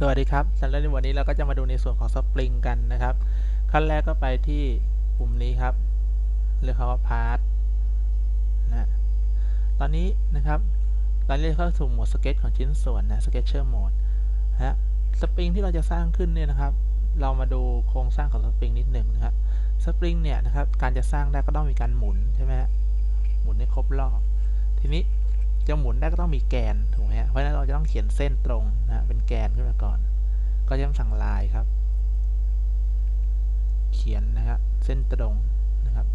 สวัสดีครับสำหรับในวันนี้เราก็จะมาดูในส่วนของสปริงกันนะครับ ขั้นแรกก็ไปที่ปุ่มนี้ครับเรียกคำว่า part นะตอนนี้นะครับเราเรียกเข้าสู่โหมดสเก็ตของชิ้นส่วนนะ sketcher mode นะฮะสปริงที่เราจะสร้างขึ้นเนี่ยนะครับ เรามาดูโครงสร้างของสปริงนิดหนึ่งนะครับสปริงเนี่ยนะครับการจะสร้างได้ก็ต้องมีการหมุนใช่ไหมฮะหมุนให้ครบรอบทีนี้ จะหมุนได้ก็ต้องมีแกนถูกไหมฮะเพราะฉะนั้นเราจะต้องเขียนเส้นตรงนะเป็นแกนขึ้นมาก่อน ก็จะสั่งลายครับ เขียนนะครับเส้นตรงนะครับ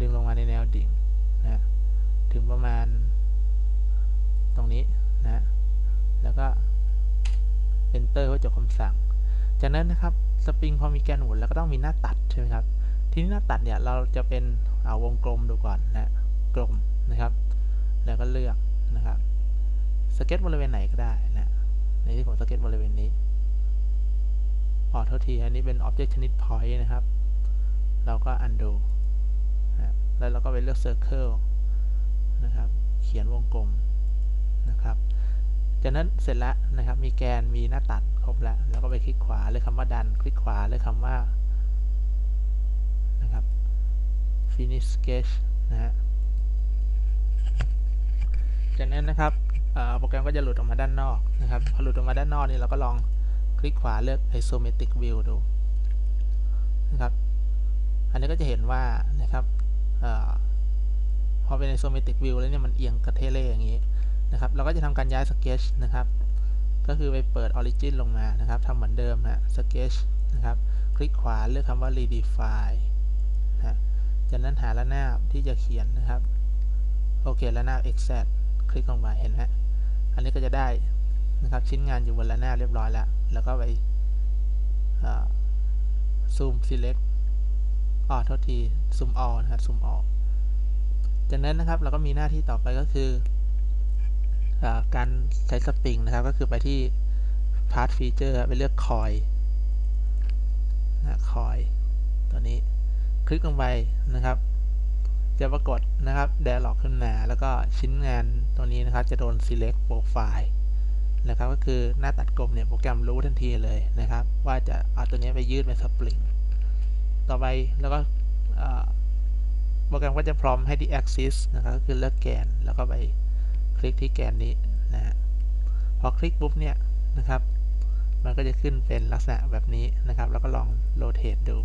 ดึงลงมาในแนวดิ่งนะถึงประมาณ ตรงนี้นะแล้วก็ enter เพื่อจบคำสั่ง จากนั้นนะครับสปริงพอมีแกนหมุนแล้วก็ต้องมีหน้าตัดใช่ไหมครับทีนี้หน้าตัดเนี่ยเราจะเป็นเอาวงกลมดูก่อนนะกลมนะครับ แล้วก็เลือก นะครับสเก็ตบริเวณไหนก็ได้นะในที่ผมสเก็ตบริเวณนี้ขอโทษทีอันนี้เป็น object ชนิด point นะครับ เราก็ undo นะแล้วเราก็ไปเลือก circle นะครับ เขียนวงกลมนะครับ จากนั้นเสร็จแล้วนะครับ มีแกน มีหน้าตัดครบแล้ว แล้วก็ไปคลิกขวาเลือกคำว่าดัน คลิกขวาเลือกคำว่า นะครับ finish sketch นะฮะ จากนั้นนะครับโปรแกรมก็จะหลุดออกมาด้านนอกนะครับพอหลุดออกมาด้านนอกนี่เราก็ลองคลิกขวาเลือก isometric view ดูนะครับอันนี้ก็จะเห็นว่านะครับอพอเป็น isometric view แล้วเนี่ยมันเอียงกระเทเล่อย่างนี้นะครับเราก็จะทำการย้าย sketch นะครับก็คือไปเปิด origin ลงมานะครับทำเหมือนเดิมนะ sketch นะครับคลิกขวาเลือกคำว่า redefine นะจากนั้นหาระนาบที่จะเขียนนะครับ โอเคระนาบ exact คลิกลงมาเห็นไหมอันนี้ก็จะได้นะครับชิ้นงานอยู่บนระนาบเรียบร้อยแล้ว แล้วก็ไปซูม select อ๋อโทษที zoom all นะครับ zoom all จากนั้นนะครับเราก็มีหน้าที่ต่อไปก็คืออการใช้สปริงนะครับ ก็คือไปที่ part feature ไปเลือก coil นะ coil ตัวนี้คลิกลงไปนะครับ จะปรากฏนะครับ dialog ขึ้นมา แล้วก็ชิ้นงานตัวนี้นะครับ จะโดน select profile นะครับ ก็คือหน้าตัดกลมเนี่ย โปรแกรมรู้ทันทีเลยนะครับ ว่าจะเอาตัวนี้ไปยืดเป็นสปริงต่อไปแล้วก็โปรแกรมก็จะพร้อมให้ที่ axis นะครับก็คือเลือกแกน แล้วก็ไปคลิกที่แกนนี้นะฮะพอคลิกปุ๊บเนี่ยนะครับ มันก็จะขึ้นเป็นลักษณะแบบนี้นะครับ แล้วก็ลอง rotate ดู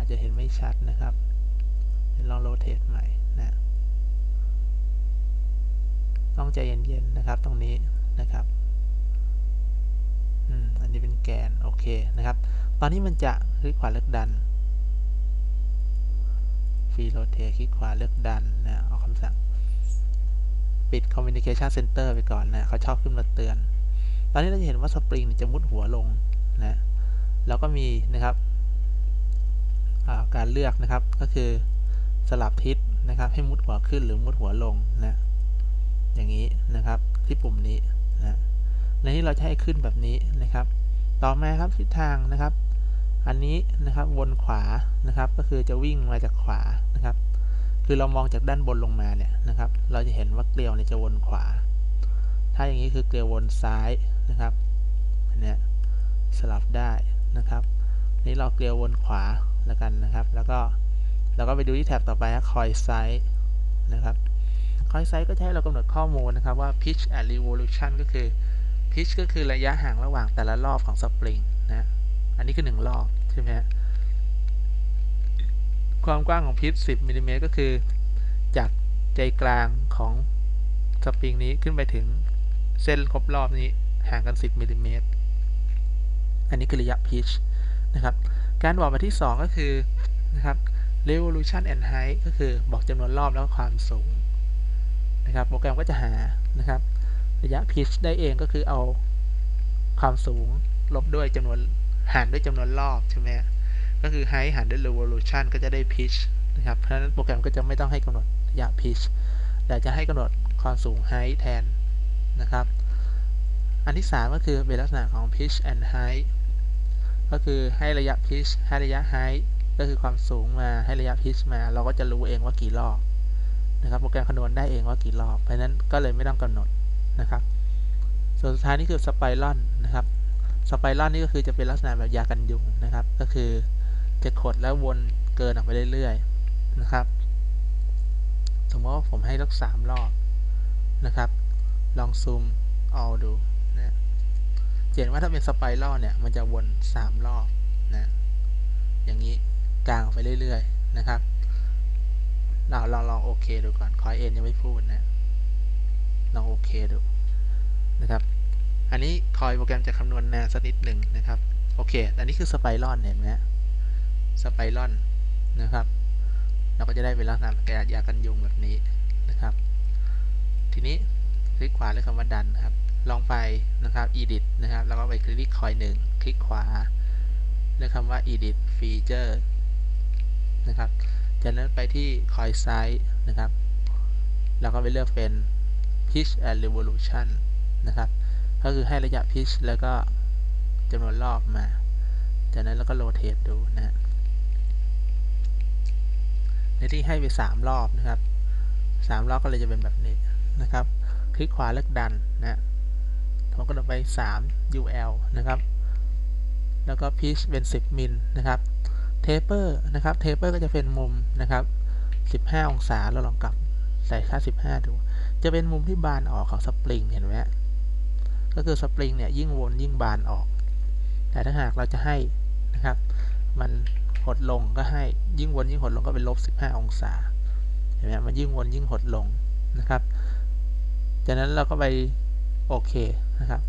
อาจจะเห็นไม่ชัดนะครับ ลองโรเตทใหม่นะ ต้องใจเย็นๆนะครับตรงนี้นะครับอันนี้เป็นแกน โอเคนะครับ ตอนนี้มันจะคลิกขวาเลือกดันฟรีโรเทคคลิกขวาเลือกดันนะเอาคำสั่ง ปิด Communication Center ไปก่อนนะเขาชอบขึ้นมาเตือน ตอนนี้เราจะเห็นว่าสปริงจะมุดหัวลงนะแล้วก็มีนะครับ การเลือกนะครับ ก็คือสลับทิศนะครับ ให้มุดหัวขึ้นหรือมุดหัวลงนะอย่างนี้นะครับที่ปุ่มนี้นะในนี้เราจะให้ขึ้นแบบนี้นะครับ ต่อมาครับทิศทางนะครับ อันนี้นะครับวนขวานะครับ ก็คือจะวิ่งมาจากขวานะครับ คือเรามองจากด้านบนลงมาเนี่ยนะครับ เราจะเห็นว่าเกลียวเนี่ยจะวนขวา ถ้าอย่างนี้คือเกลียววนซ้ายนะครับเนี่ยสลับได้นะครับ นี้เราเกลียววนขวา แล้วกันนะครับ แล้วก็เราก็ไปดูที่แท็บต่อไปนะคอยไซส์นะครับคอยไซส์ก็จะให้เรากำหนดข้อมูลนะครับว่า pitch and revolution ก็คือ pitch ก็คือระยะห่างระหว่างแต่ละรอบของสปริงนะ อันนี้คือ 1 รอบ ใช่ไหมความกว้างของ pitch 10มิลลิเมตรก็คือ จากใจกลางของสปริงนี้ขึ้นไปถึงเส้นครบรอบนี้ห่างกัน 10มิลลิเมตรอันนี้คือระยะ pitch นะครับ การบอกมาที่ 2 ก็คือนะครับ revolution and height ก็คือบอกจำนวนรอบแล้วก็ความสูงนะครับ โปรแกรมก็จะหานะครับ ระยะ pitch ได้เองก็คือเอาความสูงลบด้วยจำนวนหารด้วยจำนวนรอบใช่ไหมก็คือ height หารด้วย revolution ก็จะได้ pitch นะครับ เพราะฉะนั้นโปรแกรมก็จะไม่ต้องให้กำหนดระยะ pitch แต่จะให้กำหนดความสูง height แทนนะครับ อันที่ 3 ก็คือเป็นลักษณะของ pitch and height ก็คือให้ระยะ pitch ให้ระยะ height ก็คือความสูงมาให้ระยะ pitch มา เราก็จะรู้เองว่ากี่รอบนะครับโปรแกรมคำนวณได้เองว่ากี่รอบ เพราะนั้นก็เลยไม่ต้องกำหนดนะครับ ส่วนสุดท้ายนี่คือสไปรอนนะครับสไปรอนนี่ก็คือจะเป็นลักษณะแบบยากันยุงนะครับ ก็คือจะขดแล้ววนเกินออกไปเรื่อยๆนะครับ สมมติว่าผมให้สักสามรอบนะครับ ลองซูมเอาดูนะ เห็นว่าถ้าเป็นสไปรอนเนี่ย มันจะวนสามรอบนะ อย่างนี้กลางไปเรื่อยๆ นะครับ เราลองลองโอเคดูก่อน คอยเอ็นยังไม่พูดนะ ลองโอเคดูนะครับ อันนี้คอยโปรแกรมจะคำนวณแนวสักนิดหนึ่งนะครับ โอเค อันนี้คือสไปรอนเห็นไหมสไปรอนนะครับ เราก็จะได้เป็นลักษณะแกยากันยุงแบบนี้นะครับ ทีนี้คลิกขวาเลือกคำว่าดันครับ ลองไปนะครับ edit นะครับ แล้วก็ไปคลิกคอยหนึ่งคลิกขวาเลือกคำว่า edit feature นะครับ จากนั้นไปที่คอยไซ้ายนะครับ แล้วก็ไปเลือกเป็น pitch and revolution นะครับ ก็คือให้ระยะ pitch แล้วก็จำนวนรอบมา จากนั้นแล้วก็ rotate ดูนะฮะในที่ให้ไป 3 รอบนะครับ 3 รอบก็เลยจะเป็นแบบนี้นะครับ คลิกขวาเลือกดันนะ ผมก็ลงไป 3 UL นะครับ แล้วก็ pitch เป็น 10มิลนะครับ taper นะครับ taper ก็จะเป็นมุมนะครับ 15 องศาเราลองกลับใส่ค่า 15 ดู จะเป็นมุมที่บานออกของสปริงเห็นไหมก็คือสปริงเนี่ยยิ่งวนยิ่งบานออก แต่ถ้าหากเราจะให้นะครับ มันหดลงก็ให้ยิ่งวนยิ่งหดลงก็เป็นลบ 15 องศาเห็นไหมมันยิ่งวนยิ่งหดลงนะครับ จากนั้นเราก็ไปโอเค นะครับ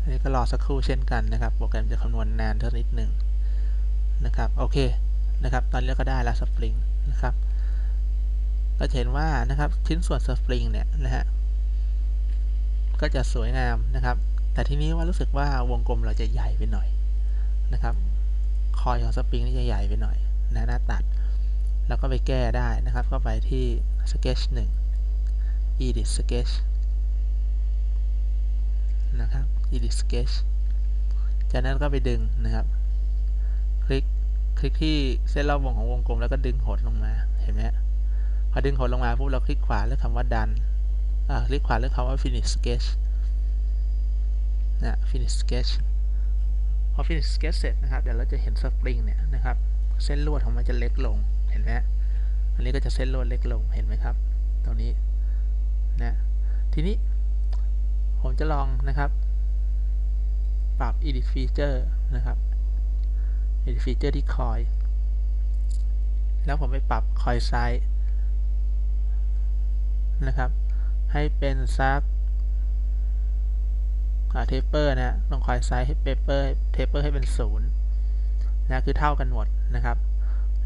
อันนี้ก็รอสักครู่เช่นกันนะครับ โปรแกรมจะคำนวณนานเท่านิดหนึ่งนะครับ โอเคนะครับ ตอนนี้ก็ได้แล้วสปริงนะครับเราเห็นว่านะครับชิ้นส่วนสปริงเนี่ยนะฮะ ก็จะสวยงามนะครับ แต่ทีนี้ว่ารู้สึกว่าวงกลมเราจะใหญ่ไปหน่อยนะครับ คอยของสปริงนี่จะใหญ่ไปหน่อยนะหน้าตัด แล้วก็ไปแก้ได้นะครับ ก็ไปที่ sketch 1 edit sketch นะครับ edit sketch จากนั้นก็ไปดึงนะครับ คลิกคลิกที่เส้นรอบวงของวงกลมแล้วก็ดึงหดลงมาเห็นไหมพอดึงหดลงมาปุ๊บเราคลิกขวาเลือกคำว่าดันอ่าคลิกขวาเลือกคำว่า finish sketch นะ finish sketch พอ finish sketch เสร็จนะครับเดี๋ยวเราจะเห็นสปริงเนี่ยนะครับ เส้นลวดของมันจะเล็กลงเห็นไหมอันนี้ก็จะเส้นลวดเล็กลงเห็นไหมครับตรงนี้ นะทีนี้ผมจะลองนะครับ ปรับ edit feature นะครับ edit feature ที่คอยแล้วผมไปปรับคอยไซส์นะครับ ให้เป็นซักเทปเปอร์นะลองคอยไซส์ให้เปเปอร์เทปเปอร์ให้เป็นศูนย์นะคือเท่ากันหมดนะครับ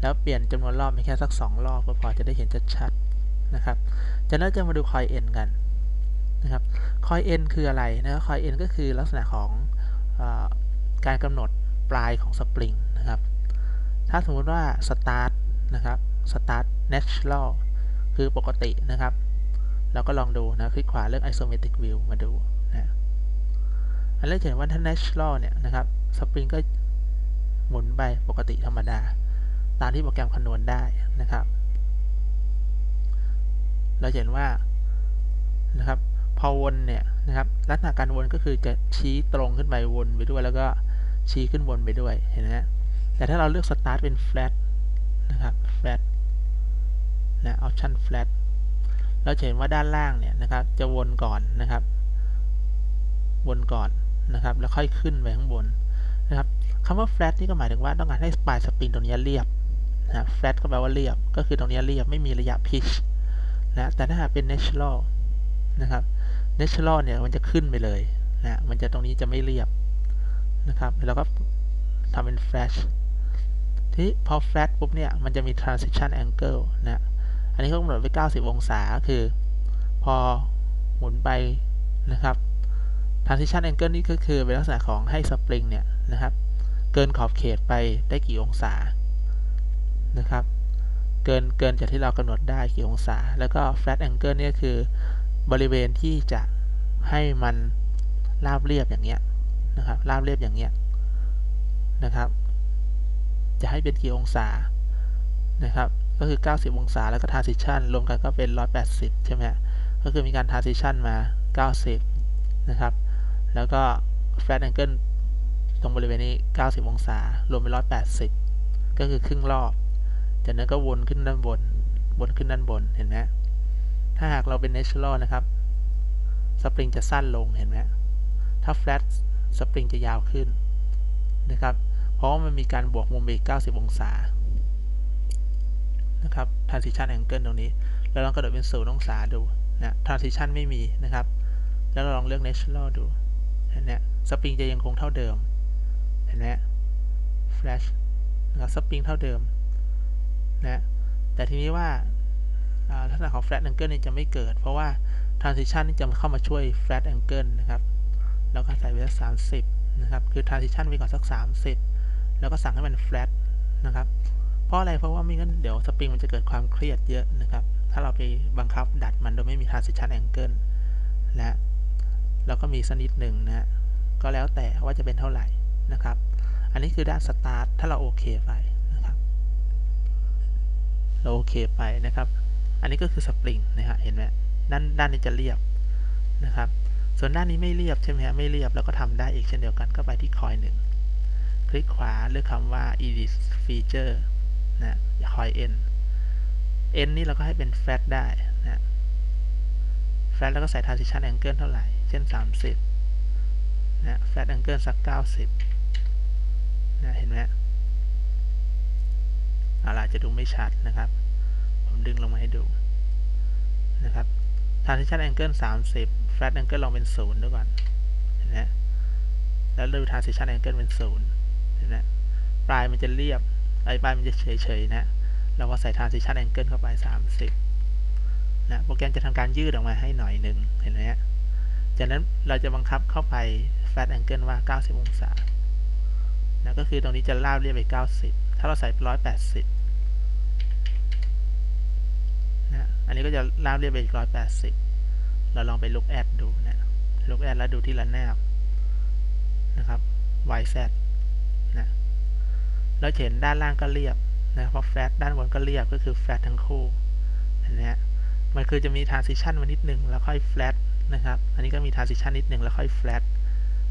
แล้วเปลี่ยนจำนวนรอบเป็นแค่สัก 2 รอบก็พอจะได้เห็นชัดๆ นะครับจากนั้นจะมาดูคอยเอ็นกันนะครับคอยเอ็นคืออะไรนะคอยเอ็นก็คือลักษณะของอการกำหนดปลายของสปริงนะครับ ถ้าสมมติว่า start นะครับ start natural คือปกตินะครับเราก็ลองดูนะคลิกขวาเลือก isometric view มาดูนะอันแรกเห็นว่าถ้า natural เนี่ยนะครับสปริงก็หมุนไปปกติธรรมดา ตามที่โปรแกรมคำนวณได้นะครับ เราเห็นว่านะครับพอวนเนี่ยนะครับลักษณะการวนก็คือจะชี้ตรงขึ้นไปวนไปด้วย แล้วก็ชี้ขึ้นวนไปด้วยเห็นไหมแต่ถ้าเราเลือก start เป็น flat นะครับ flat นะ option flat เราเห็นว่าด้านล่างเนี่ยนะครับจะวนก่อนนะครับ วนก่อนนะครับ แล้วค่อยขึ้นไปข้างบนนะครับคำว่า flat นี่ก็หมายถึงว่าต้องการให้ปลายสปริงตรงนี้เรียบนะ flat ก็แปลว่าเรียบ ก็คือตรงนี้เรียบไม่มีระยะ pitch นะแต่ถ้าหากเป็น natural นะครับ natural เนี่ยมันจะขึ้นไปเลยนะมันจะตรงนี้จะไม่เรียบนะครับแล้วก็ทำเป็น flash ที่พอ flat ปุ๊บเนี่ยมันจะมี transition angle นะอันนี้เขากำหนดไว้ 90 องศาคือ พอหมุนไปนะครับ transition angle นี่ก็คือเป็นลักษณะของให้สปริงเนี่ยนะครับ เกินขอบเขตไปได้กี่องศานะครับ เกินเกินจากที่เรากำหนดได้กี่องศา แล้วก็ flat angle นี่คือบริเวณที่จะให้มันราบเรียบอย่างเงี้ยนะครับราบเรียบอย่างเงี้ยนะครับ จะให้เป็นกี่องศานะครับ ก็คือ 90 องศาแล้วก็ transition รวมกันก็เป็น 180 ใช่ไหมก็คือมีการ transition มา 90 นะครับ แล้วก็ flat angle ตรงบริเวณนี้ 90 องศารวมเป็น 180 ก็คือครึ่งรอบ จากนั้นก็วนขึ้นด้านบน วนขึ้นด้านบน เห็นไหมถ้าหากเราเป็น natural นะครับ สปริงจะสั้นลง เห็นไหมถ้า flat สปริงจะยาวขึ้นนะครับ เพราะว่ามันมีการบวกมุมอีก 90 องศา นะครับ transition angle ตรงนี้ แล้วลองกระโดดเป็น0องศาดูนะ transition ไม่มีนะครับ แล้วเราลองเลือก natural ดู เห็นไหมสปริงจะยังคงเท่าเดิม เห็นไหม flash นะครับ สปริงเท่าเดิม นะแต่ทีนี้ว่าลักษณะของ flat angle นี่จะไม่เกิด เพราะว่า transition นี่จะเข้ามาช่วย flat angle นะครับ แล้วก็ใส่ไว้สัก30 นะครับ คือ transition ไปก่อนสัก 30 แล้วก็สั่งให้มัน flat นะครับ เพราะอะไร เพราะว่าไม่งั้นเดี๋ยวสปริงมันจะเกิดความเครียดเยอะนะครับ ถ้าเราไปบังคับดัดมันโดยไม่มี transition angle นะแล้วก็มีสักนิดหนึ่งนะก็แล้วแต่ว่าจะเป็นเท่าไหร่นะครับ อันนี้คือด้านสตาร์ทถ้าเราโอเคไป เราโอเคไปนะครับ อันนี้ก็คือสปริงนะฮะเห็นไหมด้านด้านนี้จะเรียบนะครับ ส่วนด้านนี้ไม่เรียบใช่ไหมฮะไม่เรียบแล้วก็ทำได้อีกเช่นเดียวกันก็ไปที่คอยหนึ่งคลิกขวาเลือกคำว่า edit feature นะคอย n n นี่เราก็ให้เป็น flat ได้นะ flat แล้วก็ใส่ transition angle เท่าไหร่ เช่น 30นะ flat angle สัก 90นะเห็นไหม อะไรจะดูไม่ชัดนะครับ ผมดึงลงมาให้ดูนะครับ transition angle 30 flat angle ลองเป็น0ด้วยก่อนเห็นไหมแล้วดู transition angle เป็น0เห็นไหมปลายมันจะเรียบไอ้ปลายมันจะเฉยๆนะเราก็ใส่ transition angle เข้าไป 30นะโปรแกรมจะทำการยืดออกมาให้หน่อยหนึ่งเห็นไหมฮะจากนั้นเราจะบังคับเข้าไป flat angle ว่า 90 องศานะก็คือตรงนี้จะราบเรียบไป 90 ถ้าเราใส่180นะอันนี้ก็จะราบเรียบไปอีก180เราลองไปลุกแอดดูนะลุกแอดแล้วดูที่ระนาบนะครับ YZ นะแล้วเห็นด้านล่างก็เรียบนะเพราะ flat ด้านบนก็เรียบก็คือ flat ทั้งคู่เนไหมฮะมันคือจะมี transition มานิดนึงแล้วค่อย flat นะครับ อันนี้ก็มี transition นิดนึงแล้วค่อย flat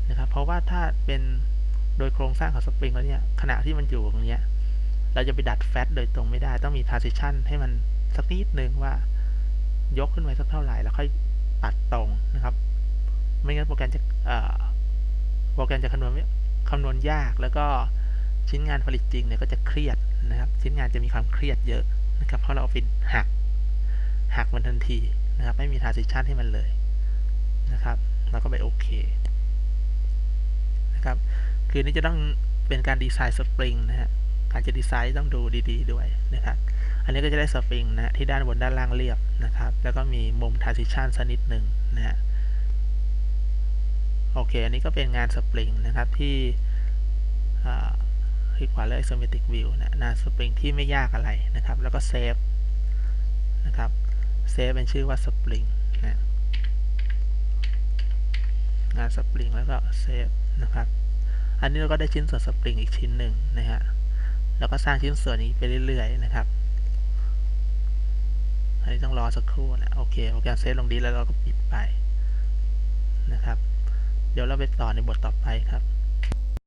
นะครับ เพราะว่าถ้าเป็นโดยโครงสร้างของสปริงแล้วเนี่ยขณะที่มันอยู่ตรงนี้ เราจะไปดัด flat โดยตรงไม่ได้ ต้องมี transition ให้มันสักนิดนึงว่ายกขึ้นไปสักเท่าไหร่ แล้วค่อยปัดตรงนะครับ ไม่งั้นโปรแกรมจะโปรแกรมจะคำนวณคำนวณยาก แล้วก็ชิ้นงานผลิตจริงเนี่ยก็จะเครียดนะครับ ชิ้นงานจะมีความเครียดเยอะนะครับ เพราะเราเป็นหักหักมันทันทีนะครับ ไม่มี transition ให้มันเลยนะครับเราก็ไปโอเคนะครับ คือนี่จะต้องเป็นการดีไซน์สปริงนะฮะ การจะดีไซน์ต้องดูดี ๆ ด้วยนะครับ อันนี้ก็จะได้สปริงนะที่ด้านบนด้านล่างเรียบนะครับ แล้วก็มีมุม transition สักนิดหนึ่งนะฮะโอเค อันนี้ก็เป็นงานสปริงนะครับที่คลิกขวาเลือก isometric view นะงานสปริงที่ไม่ยากอะไรนะครับ แล้วก็เซฟนะครับเซฟเป็นชื่อว่าสปริงนะงานสปริงแล้วก็เซฟนะครับ อันนี้เราก็ได้ชิ้นส่วนสปริงอีกชิ้นหนึ่งนะฮะ แล้วก็สร้างชิ้นส่วนนี้ไปเรื่อยๆนะครับ อันนี้ต้องรอสักครู่นะโอเคโปรแกรมเซฟลงดีแล้วเราก็ปิดไปนะครับ เดี๋ยวเราไปต่อในบทต่อไปครับ